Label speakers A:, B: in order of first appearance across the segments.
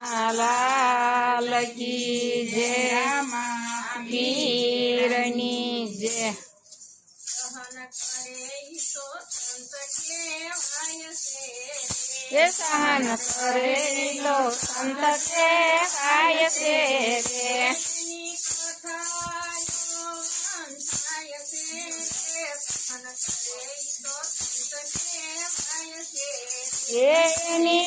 A: લાલ કી જય ગીરની જય એ સહન કરે લો સંત કાય છે રે એની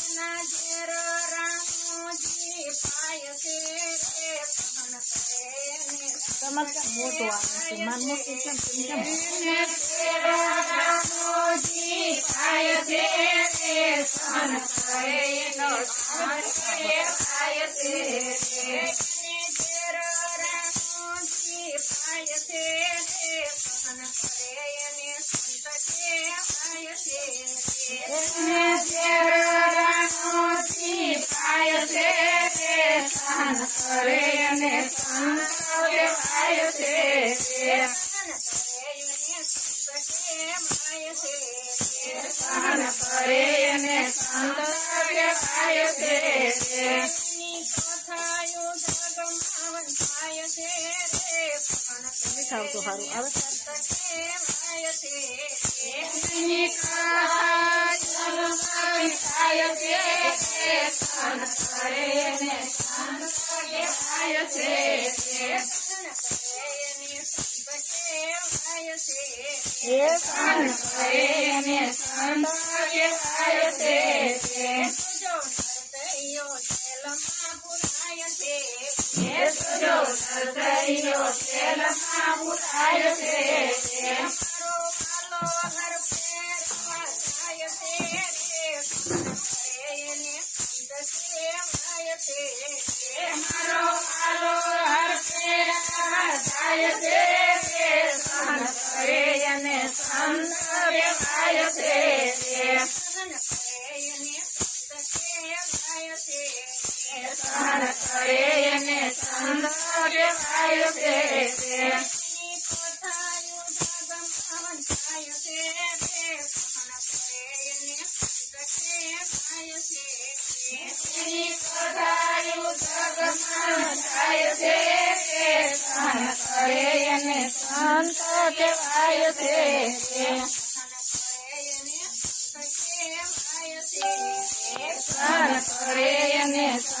A: તમારે કેમ મોટું આવે છે માર મોટું કેમ કેમ થાય છે રે સહન કરે નો સહન થાય છે છે રે કરે અને સંત કહેવાય છે સંત કહેવાય છે સારું આવે? જન્માવી થાય સંત કહેવાય છે એ સંત સુજો સદૈયો તેલમાં પુરાય છે મારો આલો હરતે જાય છે અને સંત કહેવાય છે રે સહન કરે અને સંત છે રે એની કથાયું જગમાં છે સંત સહન કરે અને સંત કહેવાય છે સંત કહેવાય છે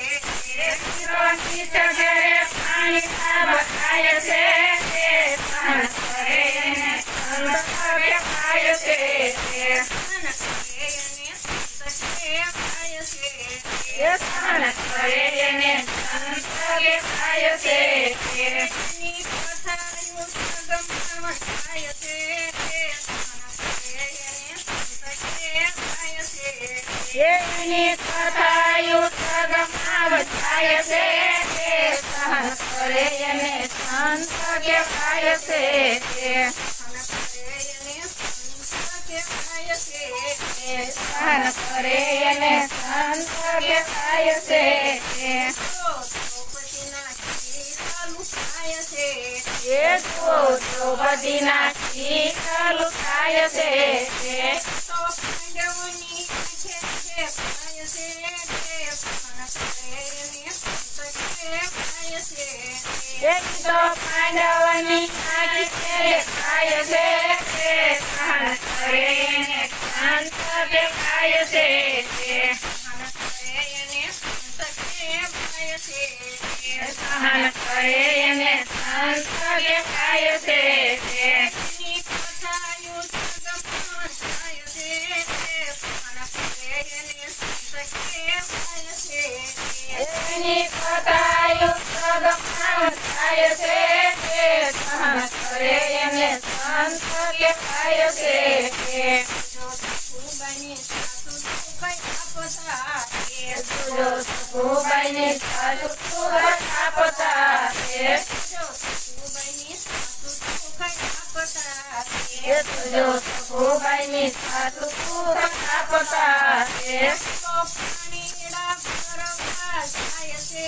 A: અને સંત કહેવાય છે રે જુદો હરિચંદ્ર સીધ થાય છે તે તો થાય છે ચગરે પાણી ખાય છે તે સહન કરે અને સંત છે કરે અને સંત કહેવાય છે રે એની જાય છે રે સહન કરે અને સંત કહેવાય છે તે સહન કરે અને સંત કહેવાય છે થાય
B: જુઓ દ્રૌપદીના શીતલ થાય છે એક તો પાંડવની આંખે દેખાય છે તે સહન કરે શાંત દેખાય છે તે
A: સહન છે
B: સહન કરે એને શાંત દેખાય છે તે
A: થાય છે તે
B: સહન કરે એને શાંત દેખાય છે તે
A: જો સખુબાઈની સાસુ સુખાઈ આપતા એ
B: જો સખુબાઈની સાસુ સુરત આપતા કે
A: જો સખુબાઈની સાસુ સુખાઈ આપતા
B: એ જો સખુબાઈની સાસુ સુરત આપતા તે
A: પાણીડા ભરવા જાય છે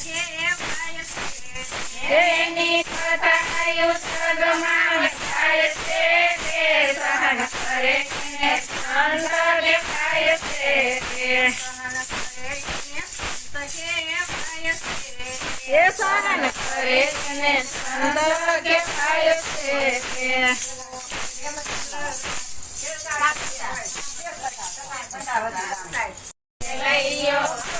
A: સંતકે થાય છે
B: એની
A: કથા યુદ્ધ
B: ગમાન થાય છે તે સહન કરે ને શાંત દેખાય છે તે
A: સહન કરે
B: એ સહન કરે શાંત દેખાય છે તે લઈયો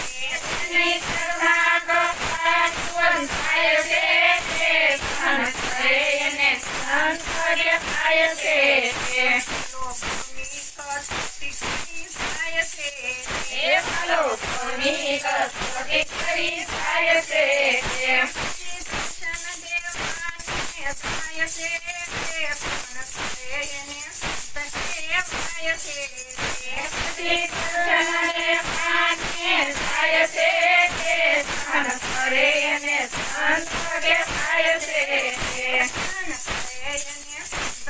B: તે એની સર્વા કરતા જીવન થાય છે તે